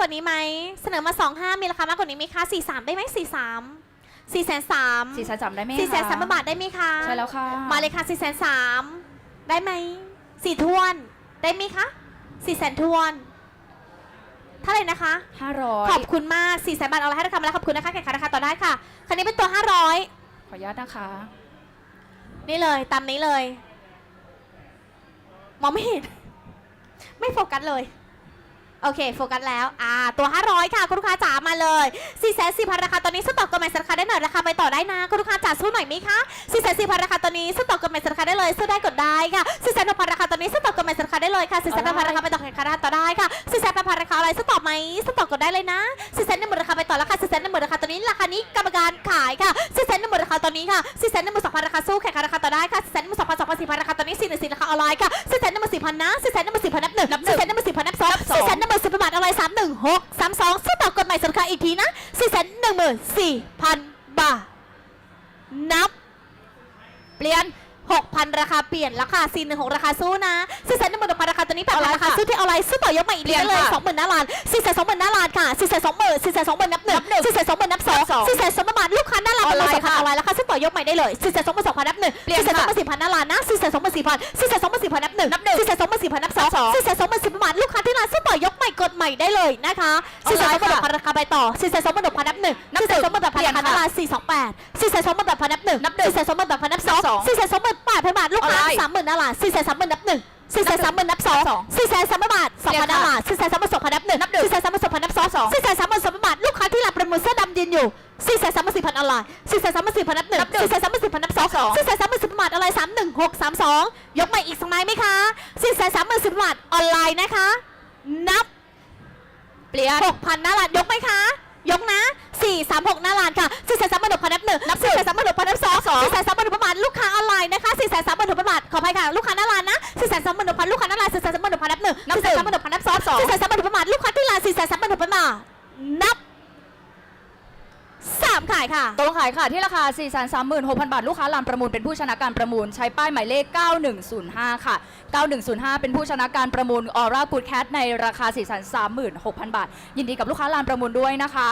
กว่านี้ไหม เสนอมา 25 มีราคามากกว่านี้ไหมคะ 43 ได้ไหม43 4 3สี่แสนสามได้ไหม4 3 0บาทได้ไหมคะใช่แล้วค่ะมาเลยค่ะ4 3 0ได้ไหมสี่ทวน ได้ไหมคะ4แสนทวนเท่าไหร่นะคะ ห้าร้อยขอบคุณมาก4แสนบาทเอาอะไรให้ราคามาแล้วขอบคุณนะคะแข่งขันราคาต่อได้ค่ะ คันนี้เป็นตัว500ขออนุญาตนะคะนี่เลยตามนี้เลย มองไม่เห็น ไม่โฟกัสเลย โอเคโฟกัสแล้ว อ่า ตัว 500 ค่ะ คุณลูกค้าจ๋ามาเลย4 4 0 0 0ราคาตอนนี้สต็อกกำไรราคาได้หน่อยราคาไปต่อได้นะ คุณลูกค้าจ๋าสู้หน่อยไหมคะ4 4 0 0 0ราคาตอนนี้สต็อกกำไรราคาได้เลยสู้ได้กดได้ค่ะ4 6 0 0ราคาตอนนี้สต็อกกำไรราคาได้เลยค่ะ4 6 0 0ราคาไปต่อแข่งขันต่อได้ค่ะ4 8 0 0ราคาอะไรสต็อกไหมสต็อกกดได้เลยนะ4 0 0 0 0ราคาไปต่อแล้วค่ะ4 0 0 0 0ราคาตอนนี้ราคานี้กรรมการขายค่ะ4 0 0 0 0ราคาตอนนี้ค่ะ4 1 2 0 0 0ราคาสู้แข่งขันราคาต่อได้ค่ะ4 1 0 0 2 4 0 0ราคาตอนนี้4 1 4ราคาออนไลน์ค่ะ4 1 0 0นะ4 1 0 0นับหนึ่งนับหนึ่งนับสอง4 1 4 0 0บาทอะไร3 1 6 3 2สต็อกกดใหม่ราคาอีกทีนะ4 1 4 0 0 บาท นับ เปลี่ยน 6,000 ราคาเปลี่ยนราคา416ราคาสู้นะ4 1 1 0 0ราคาตัวนี้8,000ราคาสู้ที่ออนไลน์สู้ต่อยกใหม่อีกเปลี่ยนเลยค่ะ20,000หน้าร้าน4 2 0 0 0หน้าร้านค่ะ4 2 0 0 0 0 4 2 0 0 0นับหนึ่ง4 2 0 0 0นับสองสอง4 2 0 0บาทลูกค้าหน้าร้านออนไลน์เป็นค่ะออนไลน์ราคาสู้ต่อยกใหม่ได้เลย4 2 0 0 0 2,000นับหนึ่งเปลี่ยน4 2ค่ะ0 0 0 4,000หน้าร้านนะ4 2 0 0 0 4,000 4 2 0 0 4,000นับหนึ่งนับหนึ่ง4 2 0 0 4,000นับสองสอง4 2 0 0 4,000บาทลูกค้าที่ร้านสู้ต่อยก ใหม่กดใหม่ได้เลยนะคะ4 2 0 0 0ราคาไปต่อ4 2 0 0 0ราคานับหนึ่งนับหนึ่ง4 2 0 0 0ราคาหน้าร้าน428 4 2 0 0 0ราคานับหนึ่งนับหนึ่ง4 2 0 0 0ราคานับสองสอง4 2 0 0 0 8,000บาทลูกค้าออนไลน์สามหมื่นหน้าร้าน4 3 0 0 0นับหนึ่ง4 3 0 0 0นับสองสอง4 3 0 0 0บาท2,000หน้าร้าน4 3 0 0 0 2,000นับหนึ่งนับหนึ่ง4 3 0 0 0 2,000นับสองสอง4 3 0 0 0บาทลูกค้าที่รับประมูลเสื้อดำยืนอยู่4 3 0 0 0 4,000ออนไลน์4 3 0 0 0 4,000นับหนึ่งนับหนึ่ง4 3 0 0 0 4,000นับสองสอง4 3 0 0 0บาทอะไร3 1 6 3 2ยกใหม่อีกสักไม้ไหมคะ4 3 0 0 0บาทออนไลน์นะคะ นับ เปลี่ยน6,000หน้าร้านยกไหมคะ ยกนะ4 3 6หน้าร้านค่ะ4 3 3 6 0 0นับหนึ่งนับ4 3 3 6 0 0นับสอง4 3 3 6 0 0บาทลูกค้าออนไลน์นะคะ4 3 3 6 0บาทขออภัยค่ะลูกค้าหน้าร้านนะ4 3 3 6 0 0ลูกค้าหน้าร้าน4 3 3 6 0นับหนึ่งนับ4 3 3 6 0นับสอง4 3 3 6 0บาทลูกค้าที่ร้าน4 3 3 6 0บาทนับ สามขายค่ะตกลงขายค่ะ ที่ราคา 4 3 6 0 0 0 บาท ลูกค้าลานประมูลเป็นผู้ชนะการประมูล ใช้ป้ายหมายเลข 9105 ค่ะ 9105 เป็นผู้ชนะการประมูลออร่ากูดแคทในราคา 4 3 6 0 0 0 บาท ยินดีกับลูกค้าลานประมูลด้วยนะคะ